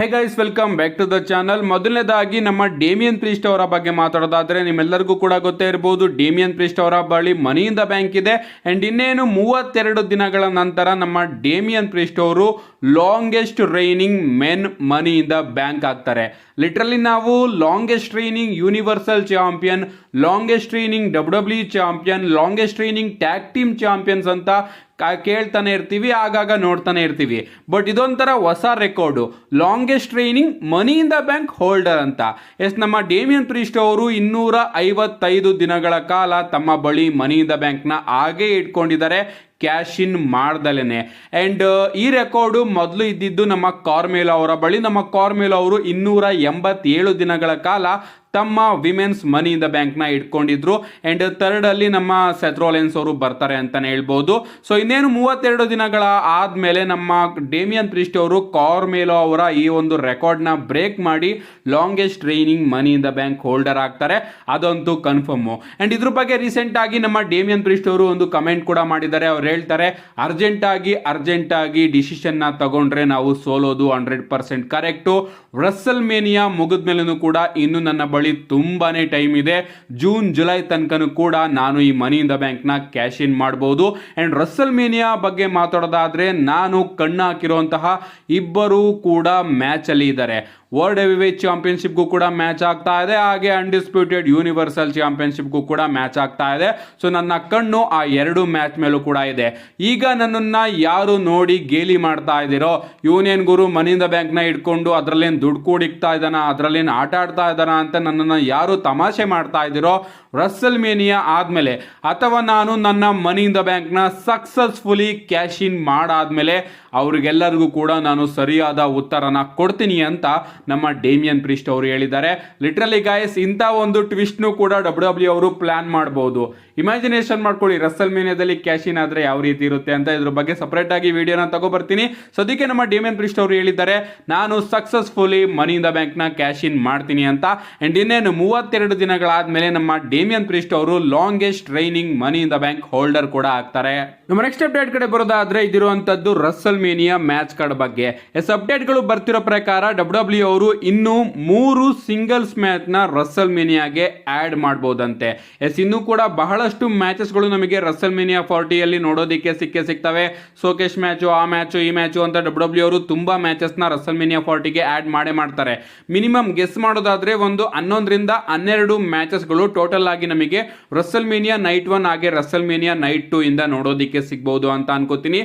Hey guys welcome back to the channel ಮೊದಲನೇದಾಗಿ ನಮ್ಮ Damian priest ಅವರ ಬಗ್ಗೆ ಮಾತಾಡೋದಾದ್ರೆ ನಿಮ್ಮೆಲ್ಲರಿಗೂ ಕೂಡ ಗೊತ್ತೇ ಇರಬಹುದು ಡೇಮಿಯನ್ ಪ್ರೀಸ್ಟ್ ಅವರ ಬಳಿ ಮನಿಯಿಂದ ಬ್ಯಾಂಕ್ ಇದೆ. ಅಂಡ್ ಇನ್ನೇನು ಮೂವತ್ತೆರಡು ದಿನಗಳ ನಂತರ ನಮ್ಮ ಡೇಮಿಯನ್ ಪ್ರೀಸ್ಟ್ ಅವರು ಲಾಂಗೆಸ್ಟ್ ರೈನಿಂಗ್ ಮೆನ್ ಮನಿಯಿಂದ ಬ್ಯಾಂಕ್ ಆಗ್ತಾರೆ. ಲಿಟ್ರಲಿ ನಾವು longest reigning universal champion longest reigning W W champion longest reigning tag team champions ಅಂತ ಕೇಳ್ತಾನೆ ಇರ್ತೀವಿ, ಆಗಾಗ ನೋಡ್ತಾನೆ ಇರ್ತೀವಿ. ಬಟ್ ಇದೊಂಥರ ಹೊಸ record longest training money in the bank holder ಅಂತ. ಎಸ್, ನಮ್ಮ ಡೇಮಿಯನ್ ಪ್ರೀಸ್ಟ್ ಅವರು ಇನ್ನೂರ ಐವತ್ತೈದು ದಿನಗಳ ಕಾಲ ತಮ್ಮ ಬಳಿ ಮನಿ ಇನ್ ದ ಬ್ಯಾಂಕ್ನ ಹಾಗೆ ಇಟ್ಕೊಂಡಿದ್ದಾರೆ. ಕ್ಯಾಶ್ ಇನ್ ಮಾಡ್ದಲೇನೆ ಆ್ಯಂಡ್ ಈ ರೆಕಾರ್ಡು ಮೊದಲು ಇದ್ದಿದ್ದು ನಮ್ಮ ಕಾರ್ಮೇಲ್ ಅವರ ಬಳಿ. ನಮ್ಮ ಕಾರ್ಮೇಲ್ ಅವರು ಇನ್ನೂರ ಎಂಬತ್ತೇಳು ದಿನಗಳ ಕಾಲ ತಮ್ಮ ವಿಮೆನ್ಸ್ ಮನಿ ಇನ್ ದ ಬ್ಯಾಂಕ್ನ ಇಟ್ಕೊಂಡಿದ್ರು. ಆ್ಯಂಡ್ ಥರ್ಡಲ್ಲಿ ನಮ್ಮ ಸೆಥ್ರೋಲೆನ್ಸ್ ಅವರು ಬರ್ತಾರೆ ಅಂತಲೇ ಹೇಳ್ಬೋದು. ಸೊ ಇನ್ನೇನು ಮೂವತ್ತೆರಡು ದಿನಗಳ ಆದಮೇಲೆ ನಮ್ಮ ಡೇಮಿಯನ್ ಪ್ರಿಸ್ಟ್ ಅವರು ಕಾರ್ಮೇಲೋ ಅವರ ಈ ಒಂದು ರೆಕಾರ್ಡ್ನ ಬ್ರೇಕ್ ಮಾಡಿ longest training money in the bank holder ಆಗ್ತಾರೆ. ಅದಂತೂ ಕನ್ಫರ್ಮು ಆ್ಯಂಡ್ ಇದ್ರ ಬಗ್ಗೆ ರೀಸೆಂಟ್ ಆಗಿ ನಮ್ಮ ಡೇಮಿಯನ್ ಪ್ರಿಸ್ಟ್ ಅವರು ಒಂದು ಕಮೆಂಟ್ ಕೂಡ ಮಾಡಿದ್ದಾರೆ. ಅವ್ರು ಹೇಳ್ತಾರೆ, ಅರ್ಜೆಂಟಾಗಿ ಅರ್ಜೆಂಟಾಗಿ ಡಿಸಿಷನ್ನ ತಗೊಂಡ್ರೆ ನಾವು ಸೋಲೋದು hundred percent correct. WrestleMania ಮುಗಿದ್ಮೇಲೂ ಕೂಡ ಇನ್ನು ನನ್ನ ಬಳಿ ತುಂಬಾನೇ ಟೈಮ್ ಇದೆ. ಜೂನ್, ಜುಲೈ ತನಕನೂ ಕೂಡ ನಾನು ಈ ಮನಿ ಇನ್ ದ ಬ್ಯಾಂಕ್ನ ಕ್ಯಾಶ್ ಇನ್ ಮಾಡ್ಬೋದು. ಆ್ಯಂಡ್ ರಸ್ಸಲ್ ಮೇನಿಯಾ ಬಗ್ಗೆ ಮಾತಾಡೋದಾದ್ರೆ ನಾನು ಕಣ್ಣು ಹಾಕಿರುವಂತಹ ಇಬ್ಬರು ಕೂಡ ಮ್ಯಾಚಲ್ಲಿ ಇದ್ದಾರೆ. ವರ್ಲ್ಡ್ ಹೆವಿವೇಟ್ ಚಾಂಪಿಯನ್ಶಿಪ್ಗೂ ಕೂಡ ಮ್ಯಾಚ್ ಆಗ್ತಾ ಇದೆ. ಹಾಗೆ ಅನ್ಡಿಸ್ಪ್ಯೂಟೆಡ್ ಯೂನಿವರ್ಸಲ್ ಚಾಂಪಿಯನ್ಶಿಪ್ಗೂ ಕೂಡ ಮ್ಯಾಚ್ ಆಗ್ತಾ ಇದೆ. ಸೊ ನನ್ನ ಕಣ್ಣು ಆ ಎರಡು ಮ್ಯಾಚ್ ಮೇಲೂ ಕೂಡ ಇದೆ. ಈಗ ನನ್ನನ್ನು ಯಾರು ನೋಡಿ ಗೇಲಿ ಮಾಡ್ತಾ ಇದ್ದೀರೋ, ಯೂನಿಯನ್ ಗುರು ಮನಿಂದ ಬ್ಯಾಂಕ್ನ ಇಟ್ಕೊಂಡು ಅದರಲ್ಲೇನು ದುಡ್ಡು ಕೂಡಿಕ್ತಾ ಇದ್ದಾನ, ಅದರಲ್ಲೇನು ಆಟ ಆಡ್ತಾ ಇದ್ದಾನ ಅಂತ ನನ್ನನ್ನು ಯಾರು ತಮಾಷೆ ಮಾಡ್ತಾ ಇದ್ದೀರೋ ರಸ್ಸಲ್ ಮೇನಿಯಾ ಆದಮೇಲೆ ಅಥವಾ ನಾನು ನನ್ನ ಮನಿಂದ ಬ್ಯಾಂಕ್ನ ಸಕ್ಸಸ್ಫುಲಿ ಕ್ಯಾಶ್ ಇನ್ ಮಾಡಾದ್ಮೇಲೆ ಅವ್ರಿಗೆಲ್ಲರಿಗೂ ಕೂಡ ನಾನು ಸರಿಯಾದ ಉತ್ತರನ ಕೊಡ್ತೀನಿ ಅಂತ ನಮ್ಮ ಡೇಮಿಯನ್ ಪ್ರಿಸ್ಟ್ ಅವರು ಹೇಳಿದ್ದಾರೆ. ಲಿಟ್ರಲಿ ಗಾಯಸ್ ಇಂಥ ಒಂದು ಟ್ವಿಸ್ಟ್ನು ಕೂಡ ಡಬ್ಲ್ಯೂ ಡಬ್ಲ್ಯೂ ಅವರು ಪ್ಲಾನ್ ಮಾಡ್ಬೋದು. ಇಮ್ಯಾಜಿನೇಷನ್ ಮಾಡ್ಕೊಳ್ಳಿ ರಸ್ಸಲ್ ಮೇನಿಯಾದಲ್ಲಿ ಕ್ಯಾಶ್ ಇನ್ ಆದರೆ ಯಾವ ರೀತಿ ಇರುತ್ತೆ ಅಂತ ಇದ್ರ ಬಗ್ಗೆ ಸಪ್ರೇಟ್ ಆಗಿ ವಿಡಿಯೋನ ಸೊ ಸದ್ಯಕ್ಕೆ ನಮ್ಮ ಡೇಮಿಯನ್ ಪ್ರಿಸ್ಟ್ ಅವರು ಹೇಳಿದ್ದಾರೆ, ನಾನು ಸಕ್ಸಸ್ಫುಲಿ ಮನಿ ಇನ್ ಬ್ಯಾಂಕ್ ಬ್ಯಾಂಕ್ನ ಕ್ಯಾಶ್ ಇನ್ ಮಾಡ್ತೀನಿ ಅಂತ. ಆ್ಯಂಡ್ ಇನ್ನೇನು, ಮೂವತ್ತೆರಡು ದಿನಗಳಾದ್ಮೇಲೆ ನಮ್ಮ ಡೇಮಿಯನ್ ಪ್ರಿಸ್ಟ್ ಅವರು longest training money in the bank holder ಕೂಡ ಆಗ್ತಾರೆ. ನಮ್ಮ ನೆಕ್ಸ್ಟ್ ಅಪ್ಡೇಟ್ ಕಡೆ ಬರೋದಾದ್ರೆ ಇದಿರುವಂತದ್ದು ರಸ್ಸಲ್ ಮೇನಿಯಾ ಮ್ಯಾಚ್ ಕಾರ್ಡ್ ಬಗ್ಗೆ. ಎಸ್ ಅಪ್ಡೇಟ್ಗಳು ಬರ್ತಿರೋ ಪ್ರಕಾರ ಡಬ್ಲ್ಯೂ ಡಬ್ಲ್ಯೂ ಅವರು ಇನ್ನೂ ಮೂರು ಸಿಂಗಲ್ಸ್ ಮ್ಯಾಚ್ನ ರಸ್ಸಲ್ ಮೇನಿಯಾಗೆ ಆಡ್ ಮಾಡ್ಬೋದಂತೆ. ಎಸ್, ಇನ್ನೂ ಕೂಡ ಬಹಳಷ್ಟು ಮ್ಯಾಚಸ್ಗಳು ನಮಗೆ ರಸ್ಸಲ್ ಮೇನಿಯಾ ಫಾರ್ಟಿಯಲ್ಲಿ ನೋಡೋದಕ್ಕೆ ಸಿಕ್ಕೇ ಸಿಗ್ತವೆ. ಸೋಕೇಶ್ ಮ್ಯಾಚು, ಆ ಮ್ಯಾಚು, ಈ ಮ್ಯಾಚು ಅಂತ ಡಬ್ಲ್ಯೂ ಡಬ್ಲ್ಯೂ ಅವರು ತುಂಬ ಮ್ಯಾಚಸ್ನ ರಸಲ್ಮೇನಿಯಾ ಫಾರ್ಟಿಗೆ ಆ್ಯಡ್ ಮಾಡೇ ಮಾಡ್ತಾರೆ. ಮಿನಿಮಮ್ ಗೆಸ್ ಮಾಡೋದಾದ್ರೆ ಒಂದು ಹನ್ನೊಂದರಿಂದ ಹನ್ನೆರಡು ಮ್ಯಾಚಸ್ಗಳು ಟೋಟಲ್ ಆಗಿ ನಮಗೆ ರಸಲ್ಮೇನಿಯಾ ನೈಟ್ ಒನ್ ಹಾಗೆ ರಸಲ್ಮೇನಿಯಾ ನೈಟ್ ಟೂ ಇಂದ ನೋಡೋದಕ್ಕೆ ಸಿಗ್ಬೋದು ಅಂತ ಅನ್ಕೋತೀನಿ.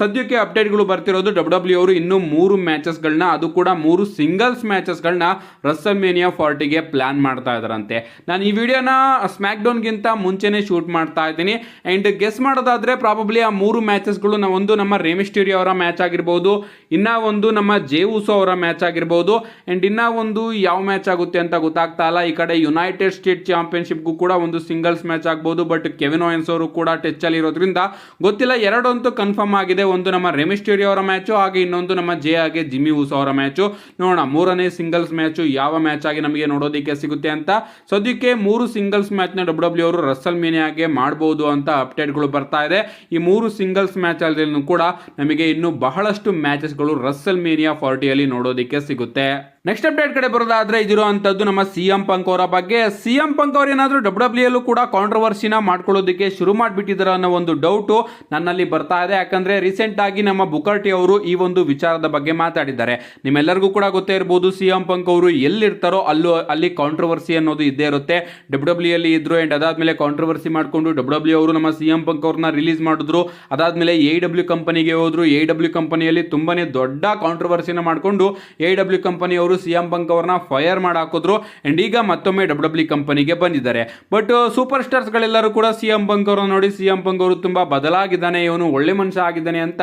ಸದ್ಯಕ್ಕೆ ಅಪ್ಡೇಟ್ಗಳು ಬರ್ತಿರೋದು ಡಬ್ಲ್ಯೂ ಡಬ್ಲ್ಯೂ ಅವರು ಇನ್ನೂ ಮೂರು ಮ್ಯಾಚಸ್ಗಳನ್ನ ಅದು ಕೂಡ ಮೂರು ಸಿಂಗಲ್ಸ್ ಮ್ಯಾಚಸ್ಗಳನ್ನ ರಸಮೇನಿಯಾ ಮೇನಿಯಾ ಫಾರ್ಟಿಗೆ ಪ್ಲಾನ್ ಮಾಡ್ತಾ ಇದ್ದಾರಂತೆ ನಾನು ಈ ವಿಡಿಯೋನ ಸ್ಮ್ಯಾಕ್ ಡೌನ್ಗಿಂತ ಮುಂಚೆನೇ ಶೂಟ್ ಮಾಡ್ತಾ ಇದ್ದೀನಿ. ಆ್ಯಂಡ್ ಗೆಸ್ ಮಾಡೋದಾದರೆ ಪ್ರಾಬಬ್ಲಿ ಆ ಮೂರು ಮ್ಯಾಚಸ್ಗಳು ಒಂದು ನಮ್ಮ ರೇಮಿಸ್ಟೇರಿಯೋ ಅವರ ಮ್ಯಾಚ್ ಆಗಿರ್ಬೋದು, ಇನ್ನ ಒಂದು ನಮ್ಮ ಜೇ ಉಸೋ ಅವರ ಮ್ಯಾಚ್ ಆಗಿರ್ಬೋದು ಆ್ಯಂಡ್ ಇನ್ನ ಒಂದು ಯಾವ ಮ್ಯಾಚ್ ಆಗುತ್ತೆ ಅಂತ ಗೊತ್ತಾಗ್ತಾ ಇಲ್ಲ. ಈ ಕಡೆ ಯುನೈಟೆಡ್ ಸ್ಟೇಟ್ ಚಾಂಪಿಯನ್ಶಿಪ್ಗೂ ಕೂಡ ಒಂದು ಸಿಂಗಲ್ಸ್ ಮ್ಯಾಚ್ ಆಗ್ಬೋದು ಬಟ್ ಕೆವಿನ್ ಓಯನ್ಸ್ ಅವರು ಕೂಡ ಟೆಚ್ಚಲ್ಲಿ ಇರೋದ್ರಿಂದ ಗೊತ್ತಿಲ್ಲ. ಎರಡಂತೂ ಕನ್ಫರ್ಮ್ ಆಗಿದೆ. ಒಂದು ನಮ್ಮ ರೆಮಿಸ್ಟೇರಿಯೋ ಅವರ ಮ್ಯಾಚು ಹಾಗೆ ಇನ್ನೊಂದು ನಮ್ಮ ಜೆ ಹಾಗೆ ಜಿಮ್ಮಿ ಊಸ ಅವರ ಮ್ಯಾಚು ನೋಡೋಣ, ಮೂರನೇ ಸಿಂಗಲ್ಸ್ ಮ್ಯಾಚು ಯಾವ ಮ್ಯಾಚ್ ಆಗಿ ನಮಗೆ ನೋಡೋದಕ್ಕೆ ಸಿಗುತ್ತೆ ಅಂತ. ಸದ್ಯಕ್ಕೆ ಮೂರು ಸಿಂಗಲ್ಸ್ ಮ್ಯಾಚ್ನ ಡಬ್ಲ್ಯೂ ಡಬ್ಲ್ಯೂ ಅವರು ರಸ್ಸಲ್ ಮೇನಿಯಾಗೆ ಮಾಡಬಹುದು ಅಂತ ಅಪ್ಡೇಟ್ಗಳು ಬರ್ತಾ ಇದೆ. ಈ ಮೂರು ಸಿಂಗಲ್ಸ್ ಮ್ಯಾಚ್ ಅಲ್ಲಿ ಕೂಡ ನಮಗೆ ಇನ್ನು ಬಹಳಷ್ಟು ಮ್ಯಾಚಸ್ಗಳು ರಸ್ಸಲ್ ಮೇನಿಯಾ ಫಾರ್ಟಿಯಲ್ಲಿ ನೋಡೋದಕ್ಕೆ ಸಿಗುತ್ತೆ. ನೆಕ್ಸ್ಟ್ ಅಪ್ಡೇಟ್ ಕಡೆ ಬರೋದಾದ್ರೆ ಇದಿರುವಂಥದ್ದು ನಮ್ಮ ಸಿ ಎಂ ಪಂಕ್ ಅವರ ಬಗ್ಗೆ. ಸಿ ಎಂ ಪಂಕ್ ಅವ್ರು ಏನಾದರೂ ಡಬ್ಲ್ಯೂ ಡಬ್ಲ್ಯೂ ಕೂಡ ಕಾಂಟ್ರವರ್ಸಿನ ಮಾಡ್ಕೊಳ್ಳೋದಕ್ಕೆ ಶುರು ಮಾಡಿಬಿಟ್ಟಿದ್ದಾರೆ ಅನ್ನೋ ಒಂದು ಡೌಟು ನನ್ನಲ್ಲಿ ಬರ್ತಾ ಇದೆ. ಯಾಕಂದ್ರೆ ರೀಸೆಂಟ್ ಆಗಿ ನಮ್ಮ ಬುಕರ್ಟಿ ಅವರು ಈ ಒಂದು ವಿಚಾರದ ಬಗ್ಗೆ ಮಾತಾಡಿದ್ದಾರೆ. ನಿಮ್ಮೆಲ್ಲರಿಗೂ ಕೂಡ ಗೊತ್ತೇ ಇರ್ಬೋದು ಸಿ ಎಂ ಪಂಕ್ ಅವರು ಎಲ್ಲಿರ್ತಾರೋ ಅಲ್ಲೂ, ಅಲ್ಲಿ ಕಾಂಟ್ರವರ್ಸಿ ಅನ್ನೋದು ಇದ್ದೇ ಇರುತ್ತೆ. ಡಬ್ಲ್ಯೂ ಡಬ್ಲ್ಯೂ ಅಲ್ಲಿ ಇದ್ರು ಅಂಡ್ ಅದಾದ್ಮೇಲೆ ಕಾಂಟ್ರವರ್ಸಿ ಮಾಡಿಕೊಂಡು ಡಬ್ಲ್ಯೂ ಡಬ್ಲ್ಯೂ ಅವರು ನಮ್ಮ ಸಿ ಎಂ ಪಂಕ್ ಅವ್ರನ್ನ ರಿಲೀಸ್ ಮಾಡಿದ್ರು. ಅದಾದ್ಮೇಲೆ ಎ ಡಬ್ಲ್ಯೂ ಕಂಪನಿಗೆ ಹೋದ್ರು. ಎ ಡಬ್ಲ್ಯೂ ಕಂಪನಿಯಲ್ಲಿ ತುಂಬಾನೇ ದೊಡ್ಡ ಕಾಂಟ್ರವರ್ಸಿನ ಮಾಡಿಕೊಂಡು ಎ ಡಬ್ಲ್ಯೂ ಕಂಪನಿಯವರು ಸಿ ಎಂ ಪಂಕ್ ಅವ್ರನ್ನ ಫೈರ್ ಮಾಡಾಕಿದ್ರು. ಅಂಡ್ ಈಗ ಮತ್ತೊಮ್ಮೆ ಡಬ್ಲ್ಯೂ ಡಬ್ಲ್ಯೂ ಕಂಪನಿಗೆ ಬಂದಿದ್ದಾರೆ. ಬಟ್ ಸೂಪರ್ ಸ್ಟಾರ್ಸ್ಗಳೆಲ್ಲರೂ ಕೂಡ ಸಿ ಎಂ ಪಂಕ್ ಅವ್ರನ್ನ ನೋಡಿ ಸಿ ಎಂ ಪಂಕ್ ಅವರು ತುಂಬಾ ಬದಲಾಗಿದ್ದಾನೆ, ಇವನು ಒಳ್ಳೆ ಮನುಷ್ಯ ಆಗಿದ್ದಾನೆ ಅಂತ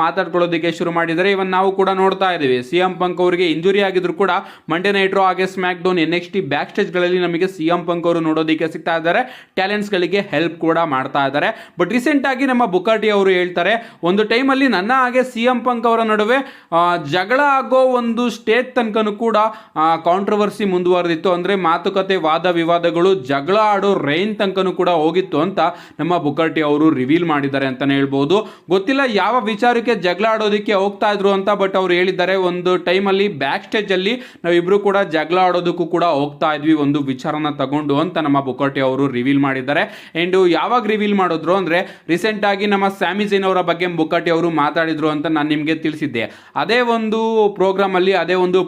ಮಾತಾಡ್ಕೊಳ್ಳೋದಕ್ಕೆ ಶುರು ಮಾಡಿದರೆ ಇವನ್ ನಾವು ಕೂಡ ನೋಡ್ತಾ ಇದ್ದೀವಿ. ಸಿ ಎಂ ಪಂಕ್ ಅವರಿಗೆ ಇಂಜುರಿ ಆಗಿದ್ರು ಕೂಡ ಮಂಡೇ ನೈಟ್ರೋ ಹಾಗೆ SmackDown N X T back ಸ್ಟೇಜ್ಗಳಲ್ಲಿ ನಮಗೆ ಸಿ ಎಂ ಪಂಕ್ ಅವರು ನೋಡೋದಕ್ಕೆ ಸಿಗ್ತಾ ಇದ್ದಾರೆ. ಟ್ಯಾಲೆಂಟ್ಸ್ಗಳಿಗೆ ಹೆಲ್ಪ್ ಕೂಡ ಮಾಡ್ತಾ ಇದ್ದಾರೆ. ಬಟ್ ರೀಸೆಂಟ್ ಆಗಿ ನಮ್ಮ ಬುಕಾಟಿ ಅವರು ಹೇಳ್ತಾರೆ, ಒಂದು ಟೈಮಲ್ಲಿ ನನ್ನ ಹಾಗೆ ಸಿ ಎಂ ಪಂಕ್ ಅವರ ನಡುವೆ ಜಗಳ ಆಗೋ ಒಂದು ಸ್ಟೇಜ್ ತನಕ ತನಕನೂ ಕೂಡ ಕಾಂಟ್ರವರ್ಸಿ ಮುಂದುವರೆದಿತ್ತು. ಅಂದರೆ ಮಾತುಕತೆ, ವಾದ ವಿವಾದಗಳು, ಜಗಳ ಆಡೋ ರೈನ್ ತನಕನೂ ಕೂಡ ಹೋಗಿತ್ತು ಅಂತ ನಮ್ಮ ಬುಕರ್ಟಿ ಅವರು ರಿವೀಲ್ ಮಾಡಿದ್ದಾರೆ ಅಂತಲೇ ಹೇಳ್ಬೋದು. ಗೊತ್ತಿಲ್ಲ ಯಾವ ವಿಚಾರಕ್ಕೆ ಜಗಳ ಆಡೋದಕ್ಕೆ ಹೋಗ್ತಾ ಇದ್ರು ಅಂತ ಬಟ್ ಅವ್ರು ಹೇಳಿದ್ದಾರೆ ಒಂದು ಟೈಮಲ್ಲಿ ಬ್ಯಾಕ್ ಸ್ಟೇಜಲ್ಲಿ ನಾವಿಬ್ಬರು ಕೂಡ ಜಗಳ ಆಡೋದಕ್ಕೂ ಕೂಡ ಹೋಗ್ತಾ ಇದ್ವಿ ಒಂದು ವಿಚಾರನ ತಗೊಂಡು ಅಂತ ನಮ್ಮ ಬುಕರ್ಟಿ ಅವರು ರಿವೀಲ್ ಮಾಡಿದ್ದಾರೆ. ಆ್ಯಂಡ್ ಯಾವಾಗ ರಿವೀಲ್ ಮಾಡಿದ್ರು ಅಂದರೆ ರೀಸೆಂಟಾಗಿ ನಮ್ಮ ಸ್ಯಾಮಿಸೇನ್ ಅವರ ಬಗ್ಗೆ ಬುಕರ್ಟಿ ಅವರು ಮಾತಾಡಿದ್ರು ಅಂತ ನಾನು ನಿಮಗೆ ತಿಳಿಸಿದ್ದೆ. ಅದೇ ಒಂದು ಪ್ರೋಗ್ರಾಮಲ್ಲಿ ಅದೇ ಒಂದು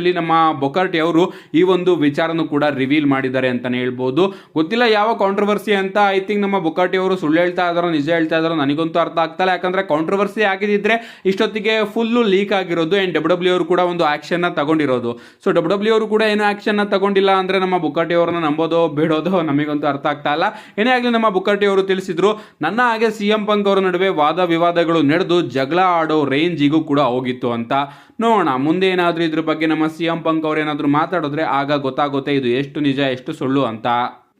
ಅಲ್ಲಿ ನಮ್ಮ ಬೊಕರ್ಟಿ ಅವರು ಈ ಒಂದು ವಿಚಾರನೂ ಕೂಡ ರಿವೀಲ್ ಮಾಡಿದ್ದಾರೆ ಅಂತಾನೆ ಹೇಳ್ಬೋದು. ಗೊತ್ತಿಲ್ಲ ಯಾವ ಕಾಂಟ್ರವರ್ಸಿ ಅಂತ ಐ ಥಿಂಕ್ ನಮ್ಮ ಬೊಕರ್ಟಿ ಅವರು ಸುಳ್ಳು ಹೇಳ್ತಾ ಇದಾರೋ ನಿಜ ಹೇಳ್ತಾ ಇದಾರೋ ನನಗಂತೂ ಅರ್ಥ ಆಗ್ತಾ ಇಲ್ಲ. ಯಾಕಂದ್ರೆ ಕಾಂಟ್ರವರ್ಸಿ ಆಗಿದ್ದಿದ್ರೆ ಇಷ್ಟೊತ್ತಿಗೆ ಫುಲ್ಲು ಲೀಕ್ ಆಗಿರೋದು ಆ್ಯಂಡ್ ಡಬ್ಲ್ಯೂ ಡಬ್ಲ್ಯೂ ಅವರು ಕೂಡ ಒಂದು ಆಕ್ಷನ್ನ ತಗೊಂಡಿರೋದು. ಸೊ ಡಬ್ಲ್ಯೂ ಡಬ್ಲ್ಯೂ ಅವರು ಕೂಡ ಏನು ಆ್ಯಕ್ಷನ್ನ ತಗೊಂಡಿಲ್ಲ ಅಂದ್ರೆ ನಮ್ಮ ಬುಕಾಟಿ ಅವರನ್ನ ನಂಬೋದೋ, ಬೇಡೋದು ನಮಗಂತೂ ಅರ್ಥ ಆಗ್ತಾ ಇಲ್ಲ. ಏನೇ ಆಗಲಿ ನಮ್ಮ ಬುಕಾಟಿ ಅವರು ತಿಳಿಸಿದ್ರು, ನನ್ನ ಹಾಗೆ ಸಿ ಎಂ ಪಂಕ್ ಅವರ ನಡುವೆ ವಾದ ವಿವಾದಗಳು ನಡೆದು ಜಗಳ ಆಡೋ ರೇಂಜಿಗೂ ಕೂಡ ಹೋಗಿತ್ತು ಅಂತ. ನೋಡೋಣ, ಮುಂದೆ ಏನಾದರೂ ಇದ್ರ ಬಗ್ಗೆ ನಮ್ಮ ಸಿ ಎಂ ಪಂಕ್ ಅವ್ರು ಏನಾದರೂ ಮಾತಾಡಿದ್ರೆ ಆಗ ಗೊತ್ತಾಗುತ್ತೆ ಇದು ಎಷ್ಟು ನಿಜ, ಎಷ್ಟು ಸುಳ್ಳು ಅಂತ.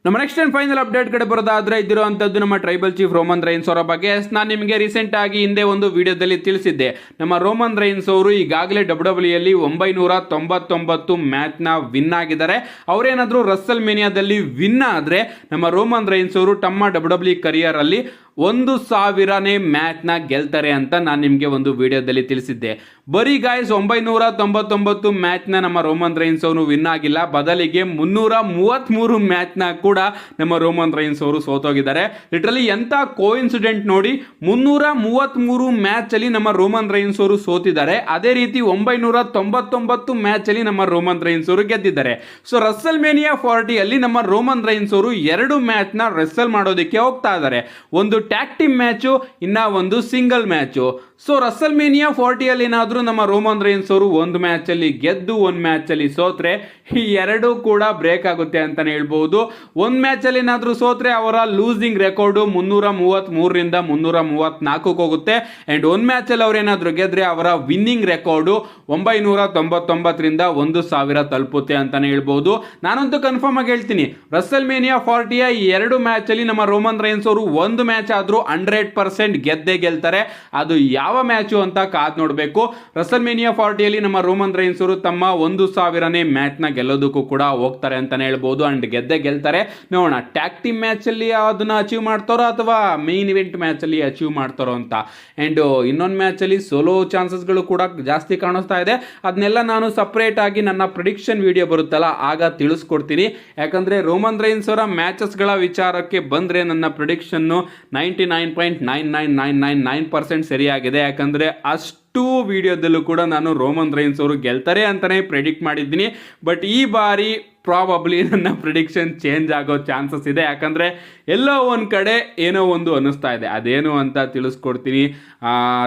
ನಮ್ಮ ನೆಕ್ಸ್ಟ್ ಅಂಡ್ ಫೈನಲ್ ಅಪ್ಡೇಟ್ ಕಡೆ ಬರೋದಾದ್ರೆ ಇದ್ದಿರುವಂಥದ್ದು ನಮ್ಮ ಟ್ರೈಬಲ್ ಚೀಫ್ ರೋಮನ್ ರೈನ್ಸ್ ಅವರ ಬಗ್ಗೆ. ನಾನು ನಿಮಗೆ ರೀಸೆಂಟ್ ಆಗಿ ಹಿಂದೆ ಒಂದು ವಿಡಿಯೋದಲ್ಲಿ ತಿಳಿಸಿದ್ದೆ. ನಮ್ಮ ರೋಮನ್ ರೈನ್ಸ್ ಅವರು ಈಗಾಗಲೇ ಡಬ್ಲ್ಯೂ ಡಬ್ಲ್ಯೂಯಲ್ಲಿ ಒಂಬೈನೂರ ತೊಂಬತ್ತೊಂಬತ್ತು ಮ್ಯಾಚ್ನ ವಿನ್ ಆಗಿದ್ದಾರೆ. ಅವರೇನಾದರೂ ರಸ್ಸಲ್ ಮೇನಿಯಾದಲ್ಲಿ ವಿನ್ ಆದರೆ ನಮ್ಮ ರೋಮನ್ ರೈನ್ಸ್ ಅವರು ತಮ್ಮ ಡಬ್ಲ್ಯೂ ಡಬ್ಲ್ಯೂ ಕರಿಯರಲ್ಲಿ ಒಂದು ಸಾವಿರನೇ ಮ್ಯಾಚ್ನ ಗೆಲ್ತಾರೆ ಅಂತ ನಾನು ನಿಮಗೆ ಒಂದು ವಿಡಿಯೋದಲ್ಲಿ ತಿಳಿಸಿದ್ದೆ. ಬರೀ ಗಾಯ್ಸ್ ಒಂಬೈನೂರ ತೊಂಬತ್ತೊಂಬತ್ತು ಮ್ಯಾಚ್ನ ನಮ್ಮ ರೋಮನ್ ರೈನ್ಸ್ ಅವರು ವಿನ್ ಆಗಿಲ್ಲ. ಬದಲಿಗೆ ಮುನ್ನೂರ ಮೂವತ್ತ್ಮೂರು ಮ್ಯಾಚ್ನ ಕೂಡ ನಮ್ಮ ರೋಮನ್ ರೈನ್ಸ್ ಅವರು ಸೋತೋಗಿದ್ದಾರೆ. ಲಿಟ್ರಲಿ ಎಂಥ ಕೋ ಇನ್ಸಿಡೆಂಟ್ ನೋಡಿ, ಮುನ್ನೂರ ಮೂವತ್ತ್ಮೂರು ಮ್ಯಾಚಲ್ಲಿ ನಮ್ಮ ರೋಮನ್ ರೈನ್ಸ್ ಅವರು ಸೋತಿದ್ದಾರೆ. ಅದೇ ರೀತಿ ಒಂಬೈನೂರ ತೊಂಬತ್ತೊಂಬತ್ತು ಮ್ಯಾಚಲ್ಲಿ ನಮ್ಮ ರೋಮನ್ ರೈನ್ಸ್ ಅವರು ಗೆದ್ದಿದ್ದಾರೆ. ಸೊ ರಸ್ಸಲ್ ಮೇನಿಯಾ ಫಾರ್ಟಿಯಲ್ಲಿ ನಮ್ಮ ರೋಮನ್ ರೈನ್ಸ್ ಅವರು ಎರಡು ಮ್ಯಾಚ್ನ ರೆಸ್ಸಲ್ ಮಾಡೋದಕ್ಕೆ ಹೋಗ್ತಾ ಇದ್ದಾರೆ. ಒಂದು ಟ್ಯಾಕ್ ಟೀಮ್ ಮ್ಯಾಚು ಇನ್ನ ಒಂದು single match so WrestleMania ಫಾರ್ಟಿಯಲ್ಲಿ ಏನಾದರೂ ನಮ್ಮ ರೋಮನ್ ರೈನ್ಸ್ ಅವರು ಒಂದು ಮ್ಯಾಚಲ್ಲಿ ಗೆದ್ದು ಒಂದು ಮ್ಯಾಚಲ್ಲಿ ಸೋತ್ರೆ, ಈ ಎರಡೂ ಕೂಡ ಬ್ರೇಕ್ ಆಗುತ್ತೆ ಅಂತಲೇ ಹೇಳ್ಬೋದು. ಒಂದು ಮ್ಯಾಚಲ್ಲಿ ಏನಾದರೂ ಸೋತ್ರೆ ಅವರ ಲೂಸಿಂಗ್ ರೆಕಾರ್ಡು ಮುನ್ನೂರ ಮೂವತ್ತ್ಮೂರರಿಂದ ಮುನ್ನೂರ ಮೂವತ್ತ್ನಾಲ್ಕಕ್ಕೆ ಹೋಗುತ್ತೆ. ಆ್ಯಂಡ್ ಒಂದು ಮ್ಯಾಚಲ್ಲಿ ಅವ್ರು ಏನಾದರೂ ಗೆದ್ದರೆ ಅವರ ವಿನ್ನಿಂಗ್ ರೆಕಾರ್ಡು ಒಂಬೈನೂರ ತೊಂಬತ್ತೊಂಬತ್ತರಿಂದ ಒಂದು ಸಾವಿರ ತಲುಪುತ್ತೆ ಅಂತಲೇ ಹೇಳ್ಬೋದು. ನಾನಂತೂ ಕನ್ಫರ್ಮ್ ಆಗಿ ಹೇಳ್ತೀನಿ. ರಸಲ್ ಮೇನಿಯಾ ಫಾರ್ಟಿಯ ಎರಡು ಮ್ಯಾಚಲ್ಲಿ ನಮ್ಮ ರೋಮನ್ ರೈನ್ಸ್ ಅವರು ಒಂದು ಮ್ಯಾಚ್ ಆದರೂ ಹಂಡ್ರೆಡ್ ಪರ್ಸೆಂಟ್ ಗೆದ್ದೇ ಗೆಲ್ತಾರೆ. ಅದು ಯಾವ ಮ್ಯಾಚು ಅಂತ ಕಾದು ನೋಡಬೇಕು. ರಸಲ್ಮೇನಿಯಾ ಫಾರ್ಟಿಯಲ್ಲಿ ನಮ್ಮ ರೋಮನ್ ರೈನ್ಸ್ ಅವರು ತಮ್ಮ ಒಂದು ಸಾವಿರನೇ ಮ್ಯಾಚ್ನ ಗೆಲ್ಲೋದಕ್ಕೂ ಕೂಡ ಹೋಗ್ತಾರೆ ಅಂತಲೇ ಹೇಳ್ಬೋದು. ಆ್ಯಂಡ್ ಗೆದ್ದೇ ಗೆಲ್ತಾರೆ. ನೋಡೋಣ ಟ್ಯಾಕ್ ಟೀಮ್ ಮ್ಯಾಚಲ್ಲಿ ಅದನ್ನ ಅಚೀವ್ ಮಾಡ್ತಾರೋ ಅಥವಾ ಮೇನ್ ಇವೆಂಟ್ ಮ್ಯಾಚಲ್ಲಿ ಅಚೀವ್ ಮಾಡ್ತಾರೋ ಅಂತ. ಆ್ಯಂಡ್ ಇನ್ನೊಂದು ಮ್ಯಾಚಲ್ಲಿ ಸೋಲೋ ಚಾನ್ಸಸ್ಗಳು ಕೂಡ ಜಾಸ್ತಿ ಕಾಣಿಸ್ತಾ ಇದೆ. ಅದನ್ನೆಲ್ಲ ನಾನು ಸಪ್ರೇಟ್ ಆಗಿ ನನ್ನ ಪ್ರಿಡಿಕ್ಷನ್ ವಿಡಿಯೋ ಬರುತ್ತಲ್ಲ, ಆಗ ತಿಳಿಸ್ಕೊಡ್ತೀನಿ. ಯಾಕಂದರೆ ರೋಮನ್ ರೈನ್ಸ್ ಅವರ ಮ್ಯಾಚಸ್ಗಳ ವಿಚಾರಕ್ಕೆ ಬಂದರೆ ನನ್ನ prediction ninety nine point nine nine nine nine nine percent ಸರಿಯಾಗಿದೆ. ಯಾಕಂದರೆ ಅಷ್ಟು ವಿಡಿಯೋದಲ್ಲೂ ಕೂಡ ನಾನು ರೋಮನ್ ರೈನ್ಸ್ ಅವರು ಗೆಲ್ತಾರೆ ಅಂತಲೇ ಪ್ರೆಡಿಕ್ಟ್ ಮಾಡಿದ್ದೀನಿ. ಬಟ್ ಈ ಬಾರಿ ಪ್ರಾಬಬ್ಲಿ ನನ್ನ ಪ್ರಿಡಿಕ್ಷನ್ ಚೇಂಜ್ ಆಗೋ ಚಾನ್ಸಸ್ ಇದೆ. ಯಾಕಂದರೆ ಎಲ್ಲೋ ಒಂದು ಕಡೆ ಏನೋ ಒಂದು ಅನ್ನಿಸ್ತಾ ಇದೆ. ಅದೇನು ಅಂತ ತಿಳಿಸ್ಕೊಡ್ತೀನಿ.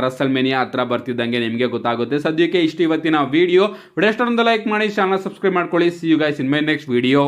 ರಸಲ್ ಮೆನಿಯಾ ಹತ್ರ ಬರ್ತಿದ್ದಂಗೆ ನಿಮಗೆ ಗೊತ್ತಾಗುತ್ತೆ. ಸದ್ಯಕ್ಕೆ ಇಷ್ಟು ಇವತ್ತಿನ ವಿಡಿಯೋ ವಿಡಿಯೋ ಲೈಕ್ ಮಾಡಿ ಚಾನಲ್ ಸಬ್ಸ್ಕ್ರೈಬ್ ಮಾಡ್ಕೊಳ್ಳಿ. See you guys in my next video